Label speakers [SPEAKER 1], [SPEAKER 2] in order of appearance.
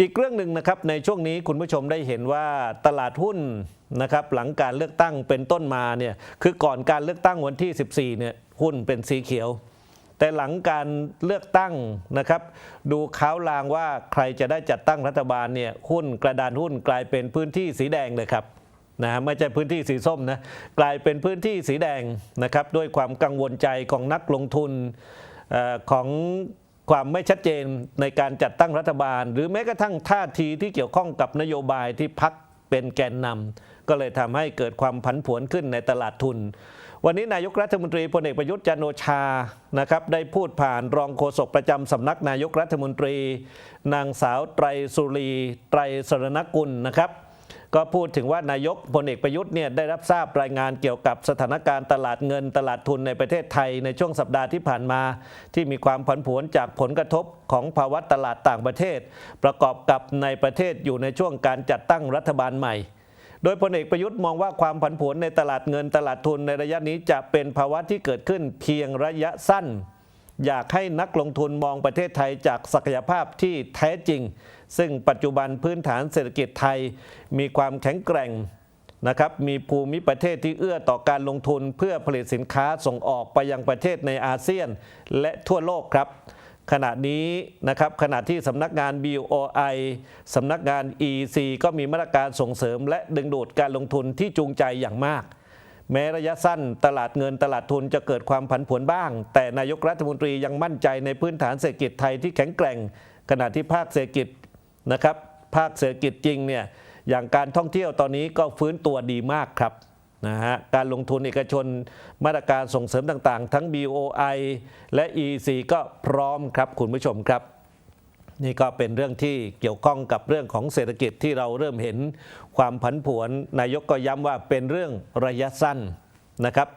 [SPEAKER 1] อีกเรื่องหนึ่งนะครับในช่วงนี้คุณผู้ชมได้เห็นว่าตลาดหุ้นนะครับหลังการเลือกตั้งเป็นต้นมาเนี่ยคือก่อนการเลือกตั้งวันที่ 14เนี่ยหุ้นเป็นสีเขียว แต่หลังการเลือกตั้งนะครับ ดูข่าวลางว่าใครจะได้จัดตั้งรัฐบาลเนี่ยหุ้นกระดานหุ้นกลายเป็นพื้นที่สีแดงเลยครับนะฮะไม่ใช่พื้นที่สีส้มนะกลายเป็นพื้นที่สีแดงนะครับด้วยความกังวลใจของนักลงทุนอของ ความไม่ชัดเจนในการจัดตั้งรัฐบาล หรือแม้กระทั่งท่าทีที่เกี่ยวข้องกับนโยบายที่พักเป็นแกนนำก็เลยทำให้เกิดความผันผวนขึ้นในตลาดทุน วันนี้นายกรัฐมนตรีพลเอกประยุทธ์จันโอชานะครับได้พูดผ่านรองโฆษกประจำสำนักนายกรัฐมนตรี นางสาวไตรสุรีไตรสรณกุลนะครับ ก็พูดถึงว่านายกพลเอกประยุทธ์เนี่ยได้รับทราบรายงานเกี่ยวกับสถานการณ์ตลาดเงินตลาดทุนในประเทศไทยในช่วงสัปดาห์ที่ผ่านมา ที่มีความผันผวนจากผลกระทบของภาวะตลาดต่างประเทศ ประกอบกับในประเทศอยู่ในช่วงการจัดตั้งรัฐบาลใหม่โดยพลเอกประยุทธ์มองว่าความผันผวนในตลาดเงินตลาดทุนในระยะนี้จะเป็นภาวะที่เกิดขึ้นเพียงระยะสั้น อยากให้นักลงทุนมองประเทศไทยจากศักยภาพที่แท้จริง ซึ่งปัจจุบันพื้นฐานเศรษฐกิจไทยมีความแข็งแกร่งนะครับมีภูมิประเทศที่เอื้อต่อการลงทุนเพื่อผลิตสินค้าส่งออกไปยังประเทศในอาเซียนและทั่วโลกครับ ขณะนี้นะครับขณะที่สำนักงาน BOI สำนักงาน EC ก็มีมาตรการส่งเสริมและดึงดูดการลงทุนที่จูงใจอย่างมาก แม้ระยะสั้นตลาดเงินตลาดทุนจะเกิดความผันผวนบ้าง แต่นายกรัฐมนตรียังมั่นใจในพื้นฐานเศรษฐกิจไทยที่แข็งแกร่ง ขณะที่ภาคเศรษฐกิจนะครับภาคเศรษฐกิจจริงเนี่ยอย่างการท่องเที่ยวตอนนี้ก็ฟื้นตัวดีมากครับนะฮะการลงทุนเอกชนมาตรการส่งเสริมต่างๆ ทั้ง BOI และ EC ก็พร้อมครับคุณผู้ชมครับ นี่ก็เป็นเรื่องที่เกี่ยวข้องกับเรื่องของเศรษฐกิจที่เราเริ่มเห็นความผันผวน นายกก็ย้ำว่าเป็นเรื่องระยะสั้นนะครับ